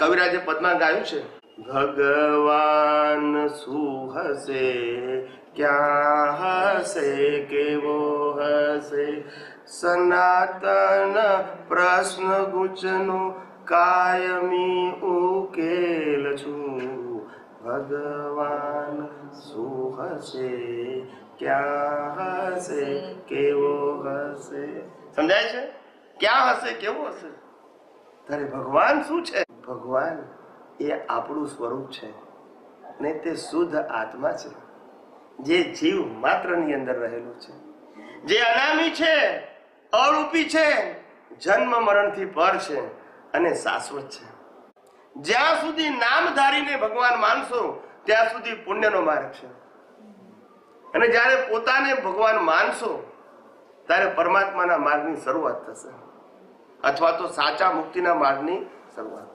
કવિરાજે પદમાં ગાયું છે? ભગવાન શું હશે? ક્યાં હશે? કેવો હશે? સનાતન પ્રશ્ન ગુચનો કાયમી ઉકેલ છું. ભગવાન શું હશે? ક્યાં હશે? કેવો હશે? સમજાય છે? ક્યાં હશે? કેવો હશે? તારે ભગવાન શું છે? ભગવાન એ આપણું સ્વરૂપ છે ને તે શુદ્ધ આત્મા છે. જે જીવ માત્રની અંદર રહેલું છે. જે અનામી છે, અરૂપી છે, જન્મ મરણથી પર છે અને શાશ્વત છે. જ્યાં સુધી નામ ધારીને ભગવાન માનશો, ત્યાં સુધી પુણ્યનો માર્ગ છે. અને જ્યારે પોતાને ભગવાન માનશો, ત્યારે પરમાત્માના માર્ગની શરૂઆત થશે. અથવા તો સાચા મુક્તિના માર્ગની શરૂઆત.